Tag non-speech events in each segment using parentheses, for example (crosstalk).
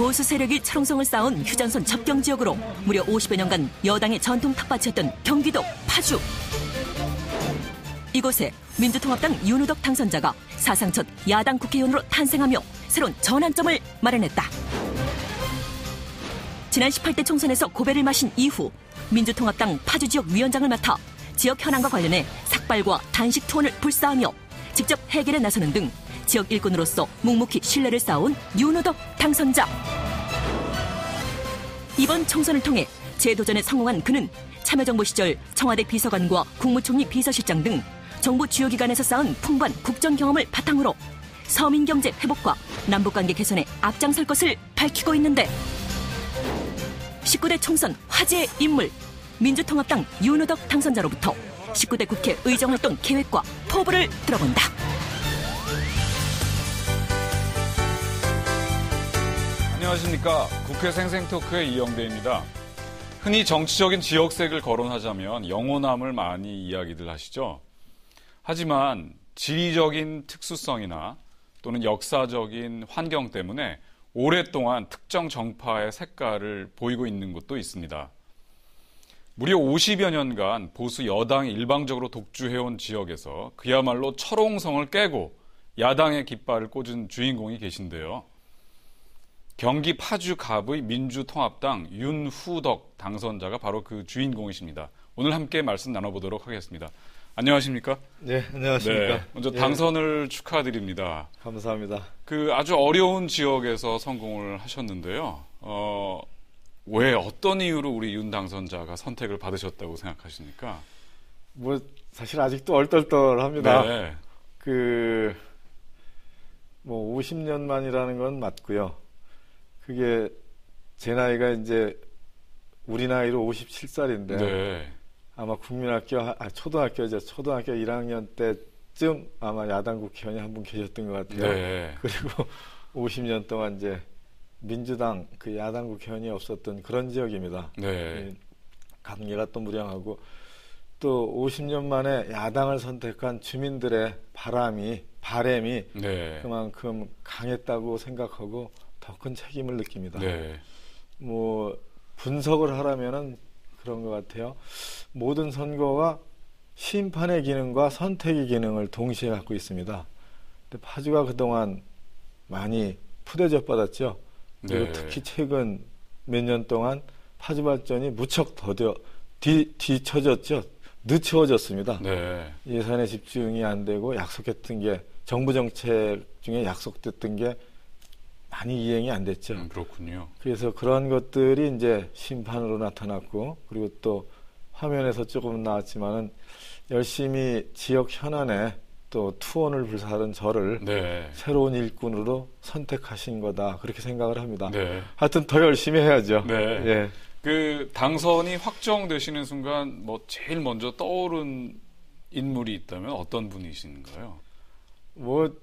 보수 세력이 철옹성을 쌓은 휴전선 접경 지역으로 무려 50여 년간 여당의 전통 텃밭이었던 경기도 파주. 이곳에 민주통합당 윤우덕 당선자가 사상 첫 야당 국회의원으로 탄생하며 새로운 전환점을 마련했다. 지난 18대 총선에서 고배를 마신 이후 민주통합당 파주 지역 위원장을 맡아 지역 현안과 관련해 삭발과 단식 투혼을 불사하며 직접 해결에 나서는 등 지역 일꾼으로서 묵묵히 신뢰를 쌓아온 윤우덕 당선자. 이번 총선을 통해 재도전에 성공한 그는 참여정부 시절 청와대 비서관과 국무총리 비서실장 등 정부 주요 기관에서 쌓은 풍부한 국정 경험을 바탕으로 서민 경제 회복과 남북 관계 개선에 앞장설 것을 밝히고 있는데 19대 총선 화제의 인물 민주통합당 윤우덕 당선자로부터 19대 국회 의정활동 계획과 포부를 들어본다. 안녕하십니까. 국회 생생토크의 이영대입니다. 흔히 정치적인 지역색을 거론하자면 영호남을 많이 이야기들 하시죠. 하지만 지리적인 특수성이나 또는 역사적인 환경 때문에 오랫동안 특정 정파의 색깔을 보이고 있는 곳도 있습니다. 무려 50여 년간 보수 여당이 일방적으로 독주해온 지역에서 그야말로 철옹성을 깨고 야당의 깃발을 꽂은 주인공이 계신데요. 경기 파주 갑의 민주통합당 윤후덕 당선자가 바로 그 주인공이십니다. 오늘 함께 말씀 나눠보도록 하겠습니다. 안녕하십니까? 네, 안녕하십니까? 네, 먼저 예, 당선을 축하드립니다. 감사합니다. 그 아주 어려운 지역에서 성공을 하셨는데요. 어, 왜 어떤 이유로 우리 윤 당선자가 선택을 받으셨다고 생각하십니까? 뭐 사실 아직도 얼떨떨합니다. 네. 그뭐 50년 만이라는 건 맞고요. 그게 제 나이가 이제 우리 나이로 57살인데 네. 아마 국민학교 아 초등학교죠. 초등학교 1학년 때쯤 아마 야당 국회의원이 한 분 계셨던 것 같아요. 네. 그리고 (laughs) 50년 동안 이제 민주당 그 야당 국회의원이 없었던 그런 지역입니다. 네. 이 관계가 또 무량하고 또 50년 만에 야당을 선택한 주민들의 바람이 바램이 네. 그만큼 강했다고 생각하고 더 큰 책임을 느낍니다. 네. 뭐 분석을 하라면은 그런 것 같아요. 모든 선거가 심판의 기능과 선택의 기능을 동시에 갖고 있습니다. 근데 파주가 그동안 많이 푸대접 받았죠. 그리고 네. 특히 최근 몇 년 동안 파주 발전이 무척 더뎌 뒤, 뒤처졌죠. 늦춰졌습니다. 네. 예산에 집중이 안 되고 약속했던 게 정부 정책 중에 약속됐던 게 많이 이행이 안 됐죠. 음, 그렇군요. 그래서 그런 것들이 이제 심판으로 나타났고 그리고 또 화면에서 조금 나왔지만은 열심히 지역 현안에 또 투혼을 불사하던 저를 네. 새로운 일꾼으로 선택하신 거다 그렇게 생각을 합니다. 네. 하여튼 더 열심히 해야죠. 네. 예. 그 당선이 확정되시는 순간 뭐 제일 먼저 떠오른 인물이 있다면 어떤 분이신가요? 뭐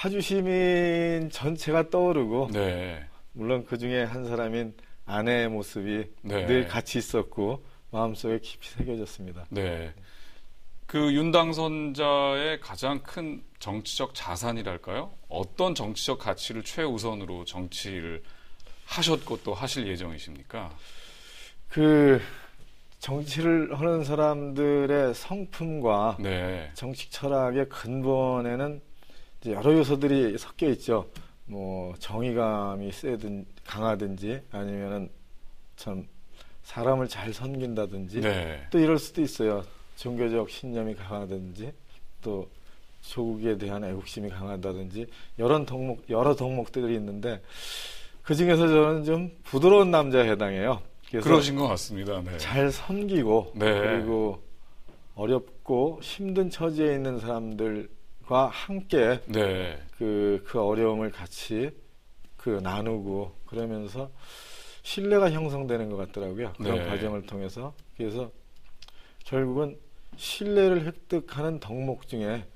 파주 시민 전체가 떠오르고 네. 물론 그 중에 한 사람인 아내의 모습이 네. 늘 같이 있었고 마음속에 깊이 새겨졌습니다. 네. 그 윤 당선자의 가장 큰 정치적 자산이랄까요? 어떤 정치적 가치를 최우선으로 정치를 하셨고 또 하실 예정이십니까? 그 정치를 하는 사람들의 성품과 네. 정치 철학의 근본에는 여러 요소들이 섞여 있죠. 뭐 정의감이 세든 강하든지 아니면은 참 사람을 잘 섬긴다든지 네. 또 이럴 수도 있어요. 종교적 신념이 강하든지 또 조국에 대한 애국심이 강하다든지 여러 덕목 여러 덕목들이 있는데 그 중에서 저는 좀 부드러운 남자에 해당해요. 그러신 것 같습니다. 네. 잘 섬기고 네. 그리고 어렵고 힘든 처지에 있는 사람들 과 함께 네. 그, 그 어려움을 같이 그 나누고 그러면서 신뢰가 형성되는 것 같더라고요. 그런 네. 과정을 통해서. 그래서 결국은 신뢰를 획득하는 덕목 중에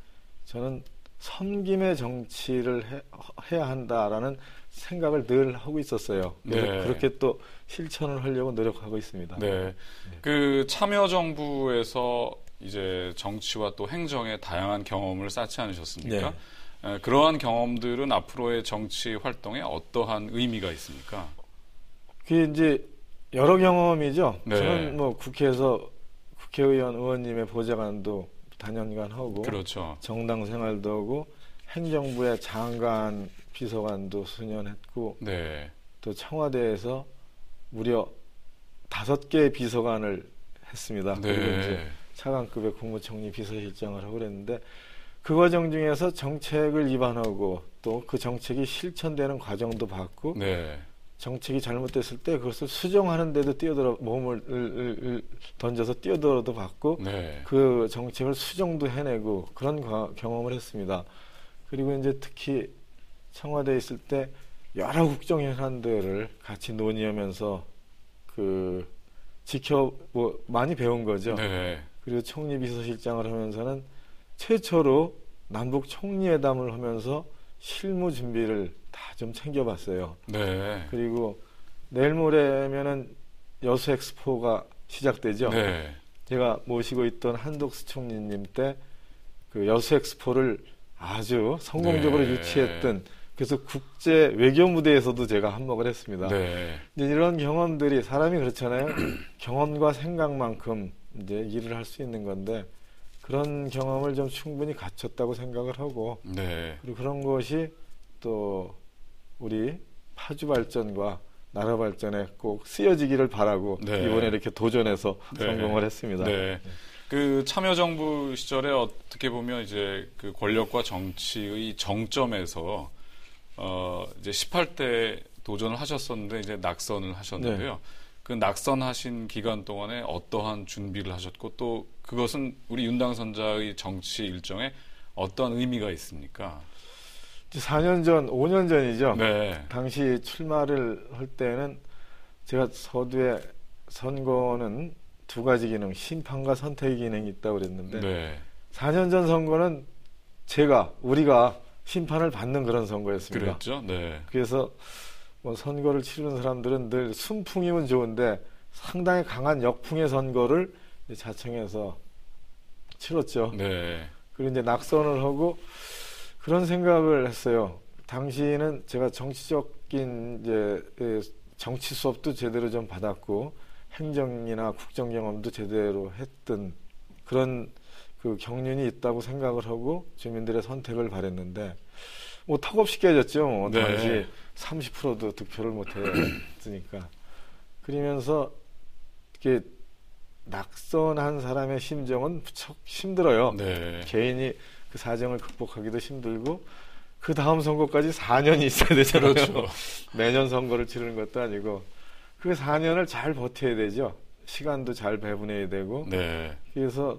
저는 섬김의 정치를 해, 해야 한다라는 생각을 늘 하고 있었어요. 네. 그렇게 또 실천을 하려고 노력하고 있습니다. 네. 그 참여정부에서 이제 정치와 또 행정의 다양한 경험을 쌓지 않으셨습니까? 네. 에, 그러한 경험들은 앞으로의 정치 활동에 어떠한 의미가 있습니까? 그게 이제 여러 경험이죠. 네. 저는 뭐 국회에서 국회의원 의원님의 보좌관도 단연간 하고 그렇죠. 정당 생활도 하고 행정부의 장관 비서관도 수년 했고 네. 또 청와대에서 무려 다섯 개의 비서관을 했습니다. 그리고 이제 네. 차관급의 국무총리 비서실장을 하고 그랬는데 그 과정 중에서 정책을 입안하고 또 그 정책이 실천되는 과정도 봤고 네. 정책이 잘못됐을 때 그것을 수정하는 데도 뛰어들어 몸을 던져서 뛰어들어도 봤고 네. 그 정책을 수정도 해내고 그런 과- 경험을 했습니다. 그리고 이제 특히 청와대에 있을 때 여러 국정 현안들을 같이 논의하면서 그 지켜 뭐 많이 배운 거죠. 네. 그리고 총리 비서실장을 하면서는 최초로 남북 총리회담을 하면서 실무 준비를 다 좀 챙겨봤어요. 네. 그리고 내일 모레면은 여수 엑스포가 시작되죠. 네. 제가 모시고 있던 한독수 총리님 때 그 여수 엑스포를 아주 성공적으로 네. 유치했던 그래서 국제 외교 무대에서도 제가 한몫을 했습니다. 네. 이제 이런 경험들이 사람이 그렇잖아요. (clears throat) 경험과 생각만큼 이제 일을 할 수 있는 건데 그런 경험을 좀 충분히 갖췄다고 생각을 하고 네. 그리고 그런 것이 또 우리 파주 발전과 나라 발전에 꼭 쓰여지기를 바라고 네. 이번에 이렇게 도전해서 네. 성공을 했습니다. 네. 그 참여정부 시절에 어떻게 보면 이제 그 권력과 정치의 정점에서 어 이제 18대 도전을 하셨었는데 이제 낙선을 하셨는데요. 네. 그 낙선하신 기간 동안에 어떠한 준비를 하셨고 또 그것은 우리 윤당 선자의 정치 일정에 어떤 의미가 있습니까? 이제 4년 전, 5년 전이죠. 네. 당시 출마를 할 때는 제가 서두에 선거는 두 가지 기능, 심판과 선택 기능이 있다고 그랬는데 네. 4년 전 선거는 제가 우리가 심판을 받는 그런 선거였습니다. 그랬죠. 네. 그래서 뭐 선거를 치르는 사람들은 늘 순풍이면 좋은데 상당히 강한 역풍의 선거를 자청해서 치렀죠. 네. 그리고 이제 낙선을 하고 그런 생각을 했어요. 당시에는 제가 정치적인 이제 예, 정치 수업도 제대로 좀 받았고 행정이나 국정 경험도 제대로 했던 그런 그 경륜이 있다고 생각을 하고 주민들의 선택을 바랬는데 뭐 턱없이 깨졌죠. 뭐 네. 당시 30%도 득표를 못 했으니까 그러면서 이렇게 낙선한 사람의 심정은 무척 힘들어요. 네. 개인이 그 사정을 극복하기도 힘들고 그 다음 선거까지 4년이 있어야 되잖아요. 그렇죠. (laughs) 매년 선거를 치르는 것도 아니고 그 4년을 잘 버텨야 되죠. 시간도 잘 배분해야 되고 네. 그래서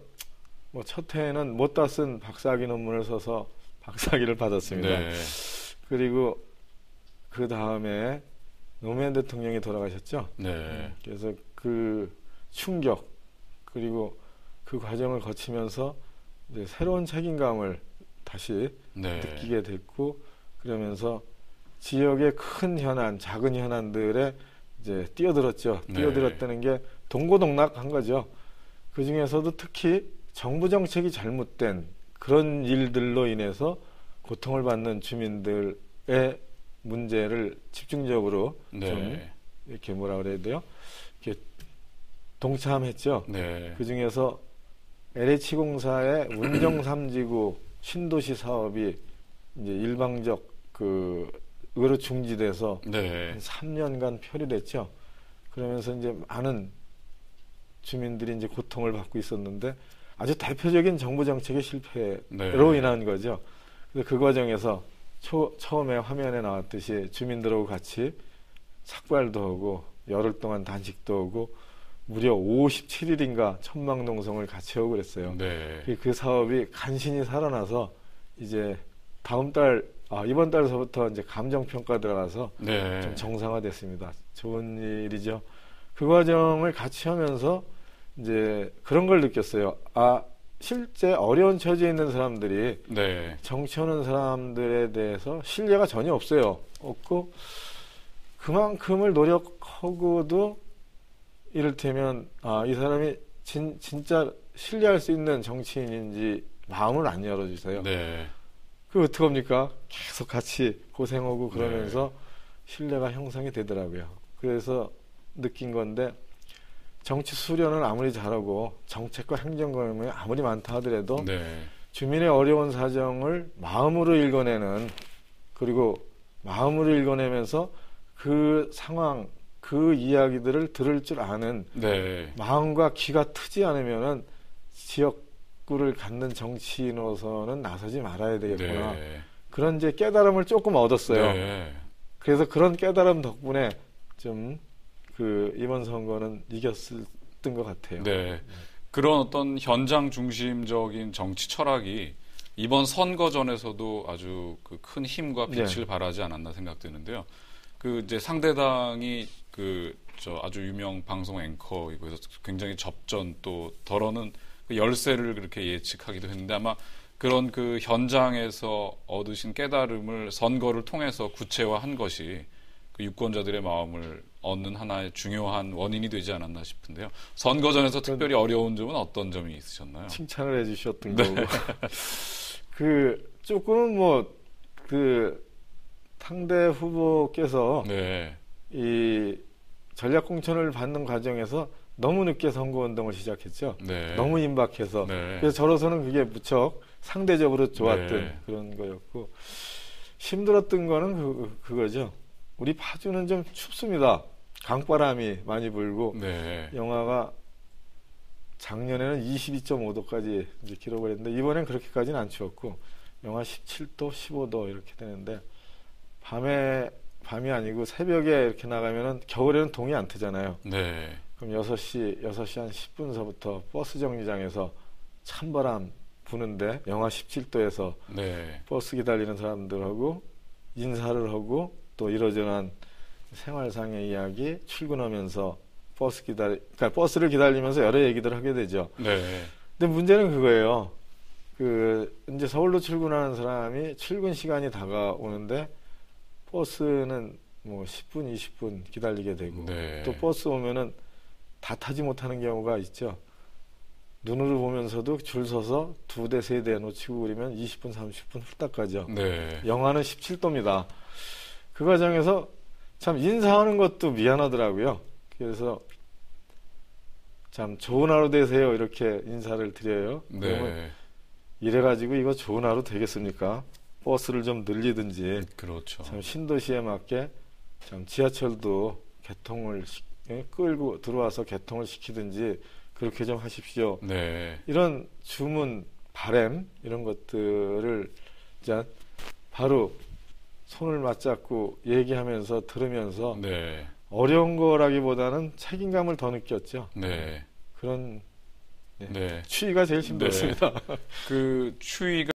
뭐 첫 해에는 못다 쓴 박사학위 논문을 써서 박사학위를 받았습니다. 네. 그리고 그 다음에 노무현 대통령이 돌아가셨죠. 네. 그래서 그 충격 그리고 그 과정을 거치면서 이제 새로운 책임감을 다시 네. 느끼게 됐고 그러면서 지역의 큰 현안, 작은 현안들에 이제 뛰어들었죠. 네. 뛰어들었다는 게 동고동락한 거죠. 그 중에서도 특히 정부 정책이 잘못된 그런 일들로 인해서 고통을 받는 주민들의 문제를 집중적으로 네. 이렇게 뭐라 그래야 돼요? 이렇게 동참했죠. 네. 그 중에서 LH공사의 운정 삼지구 (clears throat) 신도시 사업이 이제 일방적 그 의로 중지돼서 네. 한 3년간 표류됐죠. 그러면서 이제 많은 주민들이 이제 고통을 받고 있었는데 아주 대표적인 정부 정책의 실패로 네. 인한 거죠. 그래서 그 과정에서 초, 처음에 화면에 나왔듯이 주민들하고 같이 삭발도 하고 열흘 동안 단식도 하고 무려 57일인가 천막 농성을 같이 하고 그랬어요. 네. 그- 그 사업이 간신히 살아나서 이제 다음 달, 아, 이번 달서부터 이제 감정 평가 들어가서 네. 좀 정상화됐습니다. 좋은 일이죠. 그 과정을 같이 하면서 이제 그런 걸 느꼈어요. 아, 실제 어려운 처지에 있는 사람들이 네. 정치하는 사람들에 대해서 신뢰가 전혀 없어요. 없고 그만큼을 노력하고도 이를테면 아, 이 사람이 진, 진짜 신뢰할 수 있는 정치인인지 마음을 안 열어주세요. 네. 그 어떡합니까? 계속 같이 고생하고 네. 그러면서 신뢰가 형성이 되더라고요. 그래서 느낀 건데 정치 수련을 아무리 잘하고 정책과 행정 경험이 아무리 많다 하더라도 네. 주민의 어려운 사정을 마음으로 읽어내는 그리고 마음으로 읽어내면서 그 상황 그 이야기들을 들을 줄 아는 네. 마음과 귀가 트지 않으면은 지역구를 갖는 정치인으로서는 나서지 말아야 되겠구나 네. 그런 이제 깨달음을 조금 얻었어요. 네. 그래서 그런 깨달음 덕분에 좀 그 이번 선거는 이겼던 것 같아요. 네. 그런 어떤 현장 중심적인 정치 철학이 이번 선거 전에서도 아주 그 큰 힘과 빛을 네. 발하지 않았나 생각되는데요. 그 이제 상대당이 그 저 아주 유명 방송 앵커이고 그래서 굉장히 접전 또 덜어는 그 열세를 그렇게 예측하기도 했는데 아마 그런 그 현장에서 얻으신 깨달음을 선거를 통해서 구체화한 것이 그 유권자들의 마음을 얻는 하나의 중요한 원인이 되지 않았나 싶은데요. 선거전에서 특별히 어려운 점은 어떤 점이 있으셨나요? 칭찬을 해주셨던 네. 거고 (laughs) 그 조금은 뭐그 상대 후보께서 네, 이 전략 공천을 받는 과정에서 너무 늦게 선거 운동을 시작했죠. 네, 너무 임박해서 네, 그래서 저로서는 그게 무척 상대적으로 좋았던 네. 그런 거였고 힘들었던 거는 그, 그거죠. 우리 파주는 좀 춥습니다. 강바람이 많이 불고 네, 영하가 작년에는 22.5도까지 이제 기록을 했는데 이번엔 그렇게까지는 안 추웠고 영하 17도, 15도 이렇게 되는데 밤에 밤이 아니고 새벽에 이렇게 나가면은 겨울에는 동이 안 트잖아요. 네, 그럼 6시, 6시 한 10분서부터 버스 정류장에서 찬바람 부는데 영하 17도에서 네, 버스 기다리는 사람들하고 인사를 하고 또 이러저러한 생활상의 이야기 출근하면서 버스 기다리, 그러니까 버스를 기다리면서 여러 얘기들을 하게 되죠. 네, 근데 문제는 그거예요. 그 이제 서울로 출근하는 사람이 출근 시간이 다가오는데 버스는 뭐 10분, 20분 기다리게 되고 네. 또 버스 오면은 다 타지 못하는 경우가 있죠. 눈으로 보면서도 줄 서서 두 대, 세 대 놓치고 그러면 20분, 30분 후딱 가죠. 네, 영하는 17도입니다. 그 과정에서 참 인사하는 것도 미안하더라고요. 그래서 참 좋은 하루 되세요 이렇게 인사를 드려요. 네, 이래가지고 이거 좋은 하루 되겠습니까? 버스를 좀 늘리든지 그렇죠. 참 신도시에 맞게 참 지하철도 개통을 시- 예, 끌고 들어와서 개통을 시키든지 그렇게 좀 하십시오. 네, 이런 주문, 바램 이런 것들을 이제 바로 손을 맞잡고 얘기하면서 들으면서 네, 어려운 거라기보다는 책임감을 더 느꼈죠. 네, 그런 네. 추위가 제일 힘들었습니다. 그 추위가